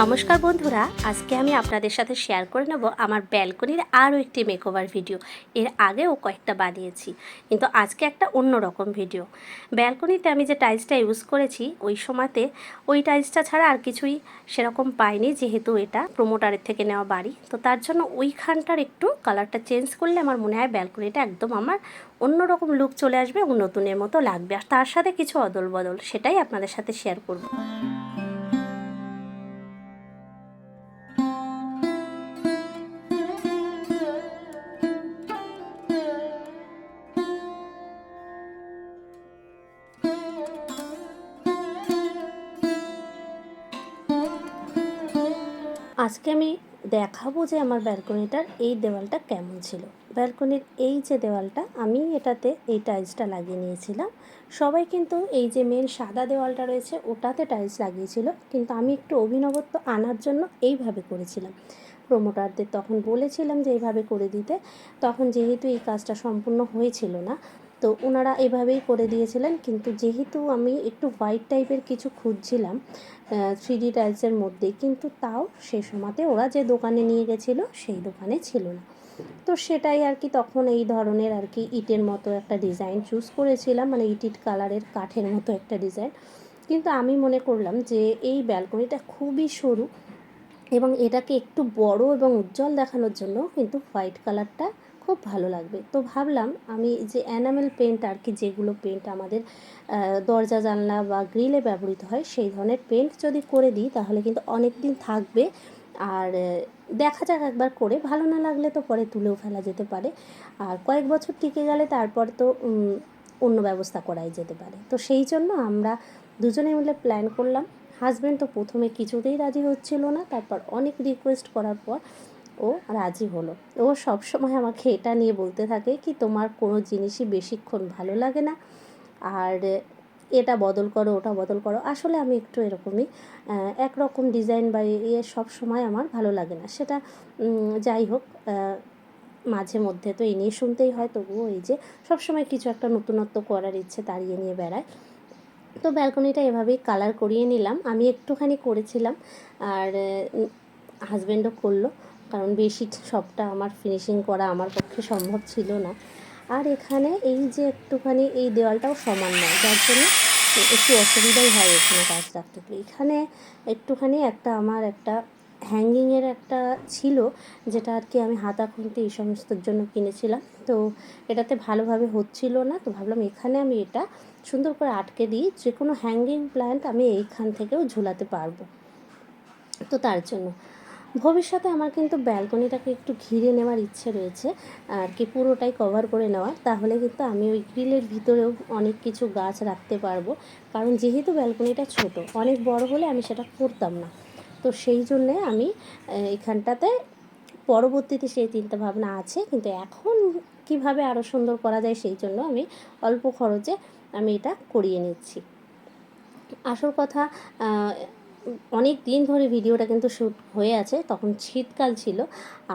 নমস্কার বন্ধুরা, আজকে আমি আপনাদের সাথে শেয়ার করে নেব আমার ব্যালকনির আরও একটি মেকওভার ভিডিও এর আগেও কয়েকটা বানিয়েছি, কিন্তু আজকে একটা অন্য রকম ভিডিও ব্যালকনিতে আমি যে টাইলসটা ইউজ করেছি, ওই সময়তে ওই টাইলসটা ছাড়া আর কিছুই সেরকম পাইনি, যেহেতু এটা প্রোমোটারের থেকে নেওয়া বাড়ি। তো তার জন্য ওইখানটার একটু কালারটা চেঞ্জ করলে আমার মনে হয় ব্যালকনিটা একদম আমার অন্যরকম লুক চলে আসবে এবং নতুনের মতো লাগবে। আর তার সাথে কিছু অদল বদল সেটাই আপনাদের সাথে শেয়ার করব। আজকে আমি দেখাবো যে আমার ব্যালকনিটার এই দেওয়ালটা কেমন ছিল। ব্যালকনির এই যে দেওয়ালটা, আমি এটাতে এই টাইলসটা লাগিয়ে নিয়েছিলাম। সবাই কিন্তু এই যে মেন সাদা দেওয়ালটা রয়েছে, ওটাতে টাইলস লাগিয়েছিল। কিন্তু আমি একটু অভিনবত্ব আনার জন্য এইভাবে করেছিলাম। প্রোমোটারদের তখন বলেছিলাম যে এইভাবে করে দিতে। তখন যেহেতু এই কাজটা সম্পূর্ণ হয়েছিল না তো ওনারা এভাবেই করে দিয়েছিলেন। কিন্তু যেহেতু আমি একটু হোয়াইট টাইপের কিছু খুঁজছিলাম থ্রি ডি টাইলসের মধ্যেই কিন্তু তাও সে সময়তে ওরা যে দোকানে নিয়ে গেছিল, সেই দোকানে ছিল না। তো সেটাই আর কি তখন এই ধরনের আর কি ইটের মতো একটা ডিজাইন চুজ করেছিলাম মানে ইট ইট কালারের কাঠের মতো একটা ডিজাইন কিন্তু আমি মনে করলাম যে এই ব্যালকনিটা খুবই সরু এবং এটাকে একটু বড় এবং উজ্জ্বল দেখানোর জন্য কিন্তু হোয়াইট কালারটা খুব ভালো লাগবে। তো ভাবলাম আমি যে অ্যানামেল পেন্ট আর কি যেগুলো পেন্ট আমাদের দরজা, জানলা বা গ্রিলে ব্যবহৃত হয়, সেই ধরনের পেন্ট যদি করে দিই, তাহলে কিন্তু অনেক দিন থাকবে। আর দেখা যাক একবার করে। ভালো না লাগলে তো পরে তুলেও ফেলা যেতে পারে। আর কয়েক বছর টিকে গেলে তারপর তো অন্য ব্যবস্থা করাই যেতে পারে। তো সেই জন্য আমরা দুজনে মিলে প্ল্যান করলাম। হাজব্যান্ড তো প্রথমে কিছুতেই রাজি হচ্ছিল না। তারপর অনেক রিকোয়েস্ট করার পর ও রাজি হলো। ও সব সময় আমাকে এটা নিয়ে বলতে থাকে কি, তোমার কোনো জিনিসই বেশিক্ষণ ভালো লাগে না। আর এটা বদল করো, ওটা বদল করো। আসলে আমি একটু এরকমই একরকম ডিজাইন বা ইয়ে সব সময় আমার ভালো লাগে না। সেটা যাই হোক মাঝে মধ্যে তো এই নিয়ে শুনতেই হয়, তবুও এই যে সবসময় কিছু একটা নতুনত্ব করার ইচ্ছে তাড়িয়ে নিয়ে বেড়ায়। তো ব্যালকনিটা এভাবেই কালার করিয়ে নিলাম। আমি একটুখানি করেছিলাম, আর হাজব্যান্ডও করল। কারণ বেশি সবটা আমার ফিনিশিং করা আমার পক্ষে সম্ভব ছিল না। আর এখানে এই যে একটুখানি এই দেওয়ালটাও সমান নয়, যার জন্য একটু অসুবিধাই হয় এখানে কাজ রাখতে এখানে একটুখানি একটা আমার একটা হ্যাঙ্গিংয়ের একটা ছিল, যেটা আর কি আমি হাতা খুনতে এই সমস্তর জন্য কিনেছিলাম। তো এটাতে ভালোভাবে হচ্ছিল না, তো ভাবলাম এখানে আমি এটা সুন্দর করে আটকে দিই যে কোনো হ্যাঙ্গিং প্ল্যান্ট আমি এইখান থেকেও ঝুলাতে পারব। তো তার জন্য ভবিষ্যতে আমার কিন্তু ব্যালকনিটাকে একটু ঘিরে নেওয়ার ইচ্ছে রয়েছে, আর কি পুরোটাই কভার করে নেওয়ার, তাহলে কিন্তু আমি ওই গ্রিলের ভিতরেও অনেক কিছু গাছ রাখতে পারব। কারণ যেহেতু ব্যালকনিটা ছোট, অনেক বড় হলে আমি সেটা করতাম না। তো সেই জন্যে আমি এখানটাতে পরবর্তীতে সেই চিন্তা ভাবনা আছে, কিন্তু এখন কীভাবে আরও সুন্দর করা যায় সেই জন্য আমি অল্প খরচে আমি এটা করিয়ে নিচ্ছি। আসল কথা অনেক দিন ধরে ভিডিওটা কিন্তু শ্যুট হয়ে আছে, তখন শীতকাল ছিল।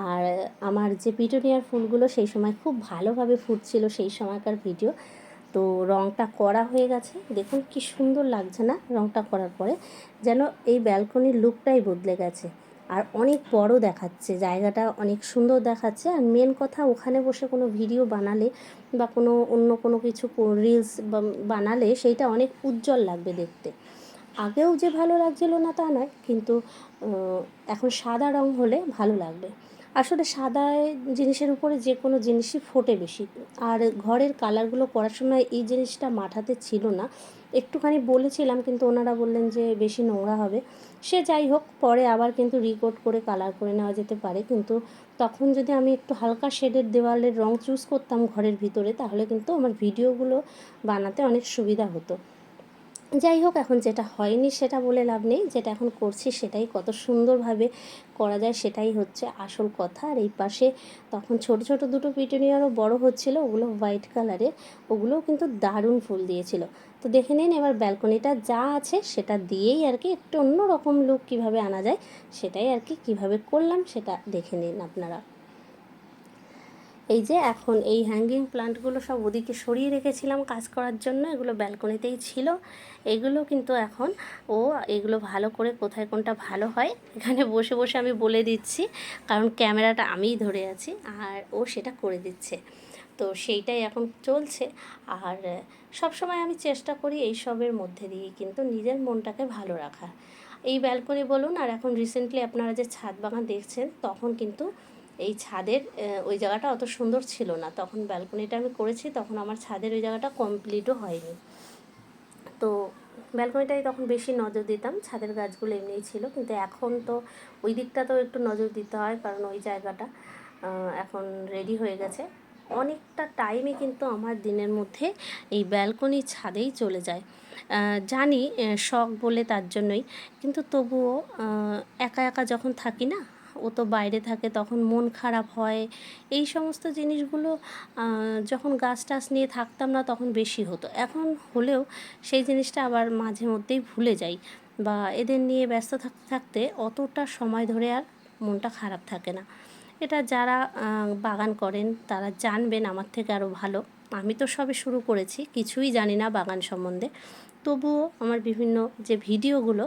আর আমার যে পিটুনিয়ার ফুলগুলো সেই সময় খুব ভালোভাবে ফুটছিল সেই সময়কার ভিডিও। তো রঙটা করা হয়ে গেছে। দেখুন কি সুন্দর লাগছে না রঙটা করার পরে। যেন এই ব্যালকনির লুকটাই বদলে গেছে। আর অনেক বড় দেখাচ্ছে, জায়গাটা অনেক সুন্দর দেখাচ্ছে। আর মেন কথা, ওখানে বসে কোনো ভিডিও বানালে বা কোনো অন্য কোনো কিছু রিলস বানালে সেইটা অনেক উজ্জ্বল লাগবে দেখতে। আগেও যে ভালো লাগছিল না তা নয়, কিন্তু এখন সাদা রং হলে ভালো লাগবে। আসলে সাদা জিনিসের উপরে যে কোনো জিনিসই ফোটে বেশি। আর ঘরের কালারগুলো করার সময় এই জিনিসটা মাথাতে ছিল না। একটুখানি বলেছিলাম, কিন্তু ওনারা বললেন যে বেশি নোংরা হবে। সে যাই হোক, পরে আবার কিন্তু রিকোট করে কালার করে নেওয়া যেতে পারে। কিন্তু তখন যদি আমি একটু হালকা শেডের দেওয়ালের রং চুজ করতাম ঘরের ভিতরে, তাহলে কিন্তু আমার ভিডিওগুলো বানাতে অনেক সুবিধা হতো। যাই হোক, এখন যেটা হয়নি সেটা বলে লাভ নেই। যেটা এখন করছি সেটাই কত সুন্দরভাবে করা যায় সেটাই হচ্ছে আসল কথা। আর এই পাশে তখন ছোট ছোট দুটো পিটুনিয়ারও বড় হচ্ছিল, ওগুলো হোয়াইট কালারের, ওগুলোও কিন্তু দারুণ ফুল দিয়েছিল। তো দেখে নিন এবার ব্যালকনিটা যা আছে সেটা দিয়েই আর কি একটু অন্য রকম লুক কীভাবে আনা যায়, সেটাই আর কি কীভাবে করলাম সেটা দেখে নিন আপনারা। এই যে এখন এই হ্যাঙ্গিং প্লান্টগুলো সব ওদিকে সরিয়ে রেখেছিলাম কাজ করার জন্য, এগুলো ব্যালকনিতেই ছিল। এগুলো কিন্তু এখন, ও এগুলো ভালো করে কোথায় কোনটা ভালো হয়, এখানে বসে বসে আমি বলে দিচ্ছি, কারণ ক্যামেরাটা আমিই ধরে আছি, আর ও সেটা করে দিচ্ছে। তো সেইটাই এখন চলছে, আর সব সময় আমি চেষ্টা করি এই সবের মধ্যে দিয়ে কিন্তু নিজের মনটাকে ভালো রাখা। এই ব্যালকনি বলুন, আর এখন রিসেন্টলি আপনারা যে ছাদ বাগান দেখছেন, তখন কিন্তু এই ছাদের ওই জায়গাটা অত সুন্দর ছিল না। তখন ব্যালকনিটা আমি করেছি, তখন আমার ছাদের ওই জায়গাটা কমপ্লিটও হয়নি। তো ব্যালকনিটাই তখন বেশি নজর দিতাম, ছাদের গাছগুলো এমনিই ছিল, কিন্তু এখন তো ওই দিকটাতেও একটু নজর দিতে হয়, কারণ ওই জায়গাটা এখন রেডি হয়ে গেছে। অনেকটা টাইমে কিন্তু আমার দিনের মধ্যে এই ব্যালকনির ছাদেই চলে যায়। জানি শখ বলে তার জন্যই, কিন্তু তবুও একা একা যখন থাকি না ও তো বাইরে থাকে তখন মন খারাপ হয়। এই সমস্ত জিনিসগুলো যখন গাছ টাছ নিয়ে থাকতাম না তখন বেশি হতো। এখন হলেও সেই জিনিসটা আবার মাঝে মধ্যেই ভুলে যাই বা এদের নিয়ে ব্যস্ত থাকতে থাকতে অতটা সময় ধরে আর মনটা খারাপ থাকে না। এটা যারা বাগান করেন তারা জানবেন আমার থেকে আরও ভালো। আমি তো সবে শুরু করেছি, কিছুই জানি না বাগান সম্বন্ধে। তবুও আমার বিভিন্ন যে ভিডিওগুলো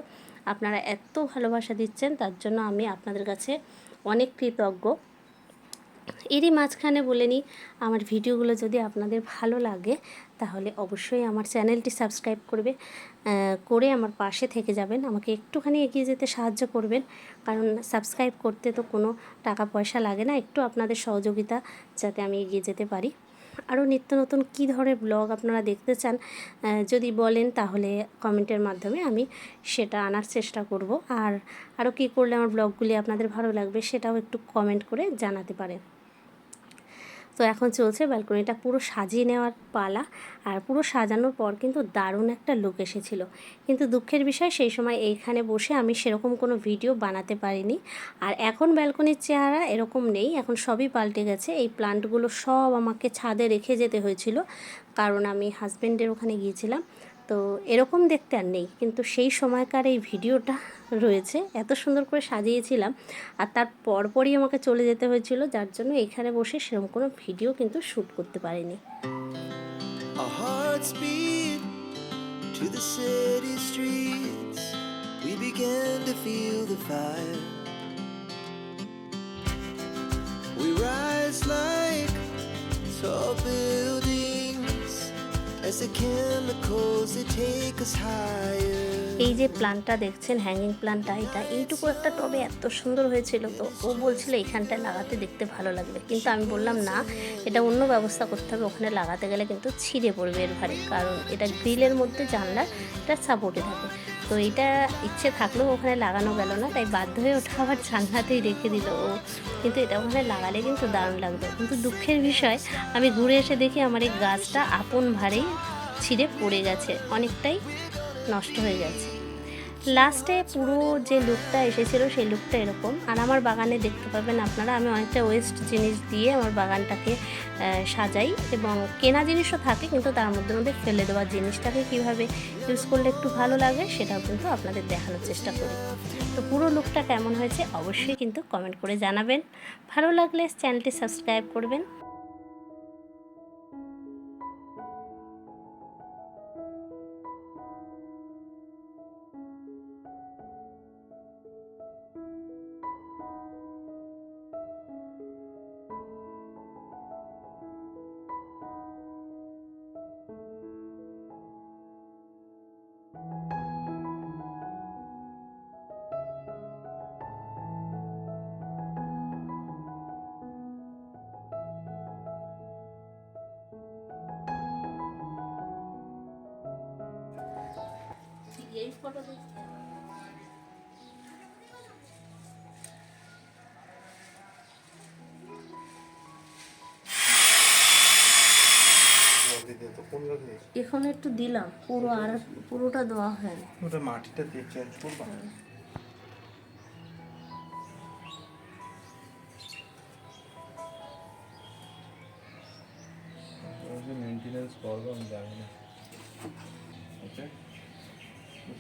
আপনারা এত ভালোবাসা দিচ্ছেন, তার জন্য আমি আপনাদের কাছে অনেক কৃতজ্ঞ। এরই মাঝখানে বলে নিই, আমার ভিডিওগুলো যদি আপনাদের ভালো লাগে, তাহলে অবশ্যই আমার চ্যানেলটি সাবস্ক্রাইব করবে করে আমার পাশে থেকে যাবেন। আমাকে একটুখানি এগিয়ে যেতে সাহায্য করবেন, কারণ সাবস্ক্রাইব করতে তো কোনো টাকা পয়সা লাগে না, একটু আপনাদের সহযোগিতা যাতে আমি এগিয়ে যেতে পারি। আরও নিত্য নতুন কী ধরনের ব্লগ আপনারা দেখতে চান যদি বলেন তাহলে কমেন্টের মাধ্যমে আমি সেটা আনার চেষ্টা করব। আর আরও কী করলে আমার ব্লগগুলি আপনাদের ভালো লাগবে সেটাও একটু কমেন্ট করে জানাতে পারেন। তো এখন চলছে ব্যালকনিটা পুরো সাজিয়ে নেওয়ার পালা আর পুরো সাজানোর পর কিন্তু দারুণ একটা লুক এসেছিল। কিন্তু দুঃখের বিষয়, সেই সময় এইখানে বসে আমি সেরকম কোনো ভিডিও বানাতে পারিনি। আর এখন ব্যালকনির চেহারা এরকম নেই, এখন সবই পাল্টে গেছে। এই প্লান্টগুলো সব আমাকে ছাদে রেখে যেতে হয়েছিল, কারণ আমি হাজব্যান্ডের ওখানে গিয়েছিলাম। তো এরকম দেখতে আর নেই। কিন্তু সেই সময়কার এই ভিডিওটা রয়েছে, এত সুন্দর করে সাজিয়েছিলাম। আর তার পরপরই আমাকে চলে যেতে হয়েছিল, যার জন্য এখানে বসে সেরকম কোনো ভিডিও কিন্তু শ্যুট করতে পারিনি। Tall এই যে প্লান্টটা দেখছেন হ্যাঙ্গিং প্লান্টটা এটা এইটুকু একটা টবে এত সুন্দর হয়েছিল তো ও বলছিল এখানটায় লাগাতে দেখতে ভালো লাগবে। কিন্তু আমি বললাম, না, এটা অন্য ব্যবস্থা করতে হবে, ওখানে লাগাতে গেলে কিন্তু ছিঁড়ে পড়বে এর ভারে। কারণ এটা গ্রিলের মধ্যে জানলার এটা সাপোর্টে থাকে। তো এটা ইচ্ছে থাকলেও ওখানে লাগানো গেল না, তাই বাধ্য হয়ে ওটা আবার জানলাতেই রেখে দিল ও। কিন্তু এটা ওখানে লাগালে কিন্তু দারুণ লাগতো। কিন্তু দুঃখের বিষয়, আমি ঘুরে এসে দেখি আমার এই গাছটা আপন ভারেই ছিঁড়ে পড়ে গেছে, অনেকটাই নষ্ট হয়ে গেছে। লাস্টে পুরো যে লুকটা এসেছিল সেই লুকটা এরকম। আর আমার বাগানে দেখতে পাবেন আপনারা, আমি অনেকটা ওয়েস্ট জিনিস দিয়ে আমার বাগানটাকে সাজাই এবং কেনা জিনিসও থাকে, কিন্তু তার মধ্যে মধ্যে ফেলে দেওয়া জিনিসটাকে কীভাবে ইউজ করলে একটু ভালো লাগে, সেটাও কিন্তু আপনাদের দেখানোর চেষ্টা করি। তো পুরো লুকটা কেমন হয়েছে অবশ্যই কিন্তু কমেন্ট করে জানাবেন। ভালো লাগলে চ্যানেলটি সাবস্ক্রাইব করবেন। এই ফটো দেখতে এখন একটু দিলাম পুরো আর পুরোটা দেওয়া হয়নি ওটা মাটিটা দিয়ে চেঞ্জ করবা মেনটেনেন্স করব আমি জানি না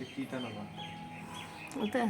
ওকে ওটা কি টানাবা ওতে